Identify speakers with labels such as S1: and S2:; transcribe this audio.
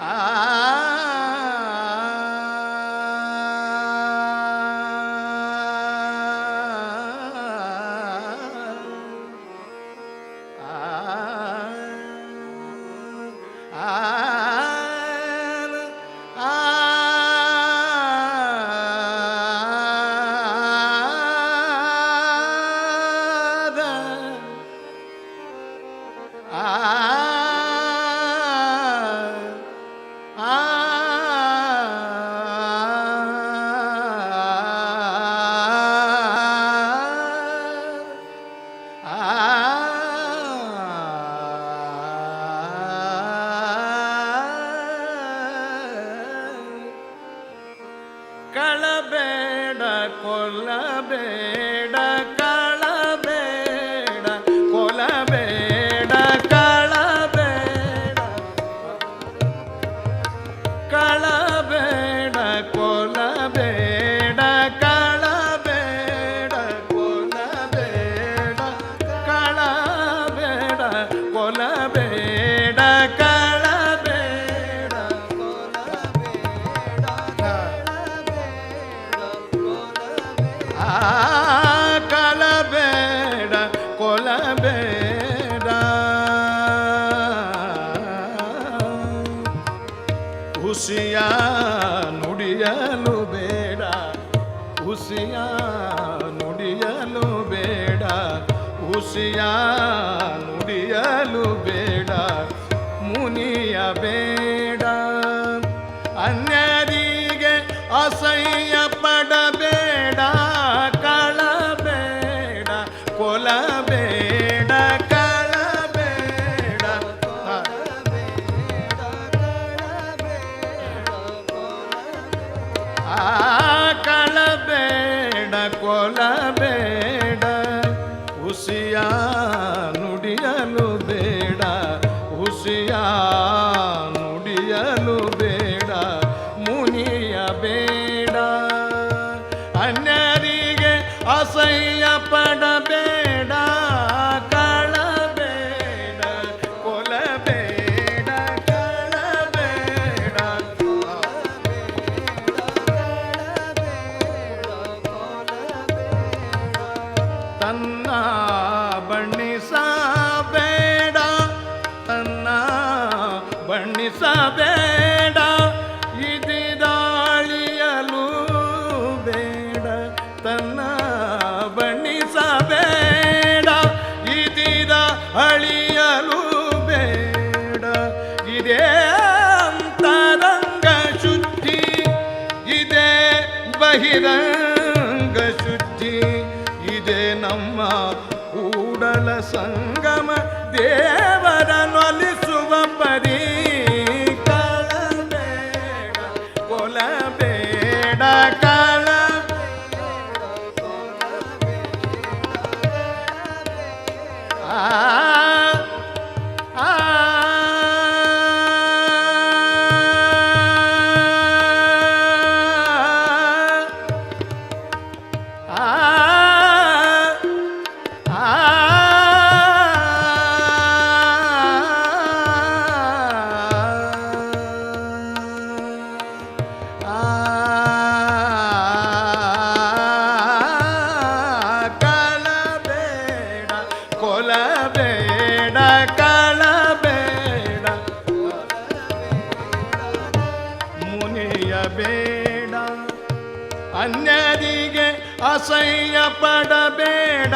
S1: Ah. ಕಳಬೇಡ ಕೊಲ್ಲಬೇಡ. baby. ಬಣ್ಣಿಸಬೇಡ, ಇದಿದಾಳಿಯಲು ಬೇಡ. ತನ್ನ ಬಣ್ಣಿಸಬೇಡ ಇದಿದ ಅಳಿಯಲು ಬೇಡ. ಇದೇ ಅಂತರಂಗ ಶುದ್ಧಿ, ಇದೇ ಬಹಿರಂಗ ಶುದ್ಧಿ, ಇದೇ ನಮ್ಮ ಕೂಡಲ ಸಂಗಮ. ದೇ ಕಾಟ ಅನ್ಯರಿಗೆ ಅಸಹ್ಯ ಪಡಬೇಡ